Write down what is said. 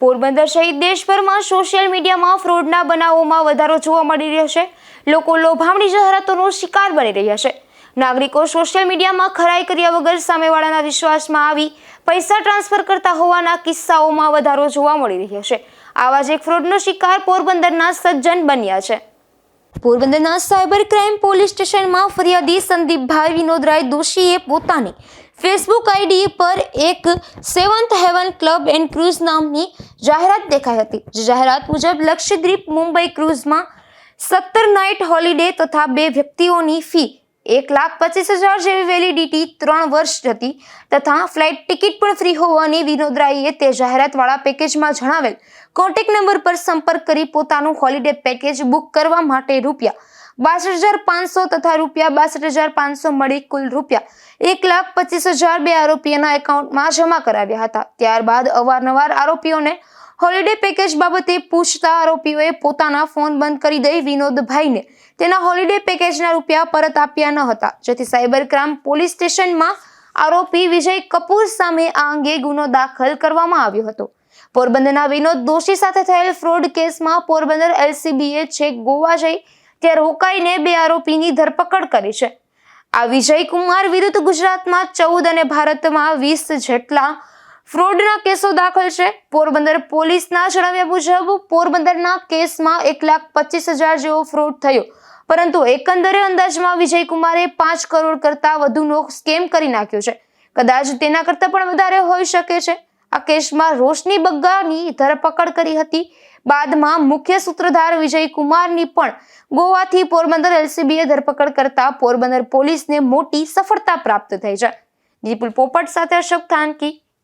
પોરબંદર સહિત દેશભરમાં સોશિયલ મીડિયામાં ફ્રોડના બનાવોમાં વધારો જોવા મળી રહ્યો છે. લોકો લોભામણી જાહેરાતોનો શિકાર બની રહ્યા છે. નાગરિકો સોશિયલ મીડિયામાં ખરાઈ કર્યા વગર સામેવાળાના વિશ્વાસમાં આવી પૈસા ટ્રાન્સફર કરતા હોવાના કિસ્સાઓમાં વધારો જોવા મળી રહ્યો છે. આવા જ એક ફ્રોડનો શિકાર પોરબંદરના સજ્જન બન્યા છે. પોરબંદરના સાયબર ક્રાઇમ પોલીસ સ્ટેશનમાં ફરિયાદી સંદીપભાઈ વિનોદરાય દોશીએ પોતાની ફેસબુક આઈડી પર એક seventh heaven club and cruise નામની જાહેરાત દેખાઈ હતી. જાહેરાત મુજબ લક્ષદ્વીપ મુંબઈ ક્રૂઝમાં સત્તર નાઇટ હોલિડે તથા બે વ્યક્તિઓની ફી એક લાખ પચીસ હજાર જેવી વેલિડિટી ત્રણ વર્ષ હતી તથા ફ્લાઇટ ટિકિટ પણ ફ્રી હોવાની વિનોદરાઈએ તે જાહેરાતવાળા પેકેજમાં જણાવેલ કોન્ટેક્ટ નંબર પર સંપર્ક કરી પોતાનું હોલિડે પેકેજ બુક કરવા માટે રૂપિયા બાસઠ હજાર પાંચસો તથા રૂપિયા બાસઠ હજાર પાંચસો મળી કુલ રૂપિયા એક લાખ પચીસ હજાર બે આરોપીઓના એકાઉન્ટમાં જમા કરાવ્યા હતા. ત્યારબાદ અવારનવાર આરોપીઓને હોલિડે પેકેજ બાબતે પૂછતા આરોપીઓએ પોતાના ફોન બંધ કરી દઈ વિનોદભાઈને. તેના હોલિડે પેકેજના રૂપિયા પરત આપ્યા ન હતા, જેથી સાયબર ક્રાઇમ પોલીસ સ્ટેશનમાં આરોપી વિજય કપૂર સામે આ અંગે ગુનો દાખલ કરવામાં આવ્યો હતો. પોરબંદરના વિનોદ દોશી સાથે થયેલ ફ્રોડ કેસમાં પોરબંદર એલસીબીએ છેક ગોવા જઈ ત્યાં રોકાઈને બે આરોપીની ધરપકડ કરી છે. આ વિજય કુમાર વિરુદ્ધ ગુજરાતમાં ચૌદ અને ભારતમાં વીસ જેટલા ફ્રોડના કેસો દાખલ છે. પોરબંદર પોલીસના જણાવ્યા મુજબ, પોરબંદરના કેસમાં એક લાખ પચીસ હજાર જેવો ફ્રોડ થયો. પરંતુ એકંદરે અંદાજમાં વિજયકુમારે પાંચ કરોડ કરતા વધુનો સ્કેમ કરી નાખ્યો છે. કદાચ તેના કરતાં પણ વધારે હોઈ શકે છે. આ કેસમાં રોશની બગ્ગાની ધરપકડ કરી હતી. બાદમાં મુખ્ય સૂત્રધાર વિજયકુમારની પણ ગોવાથી પોરબંદર એલસીબીએ ધરપકડ કરતા પોરબંદર પોલીસને મોટી સફળતા પ્રાપ્ત થઈ છે. નિપુલ પોપટ સાથે અશોક થાનકી.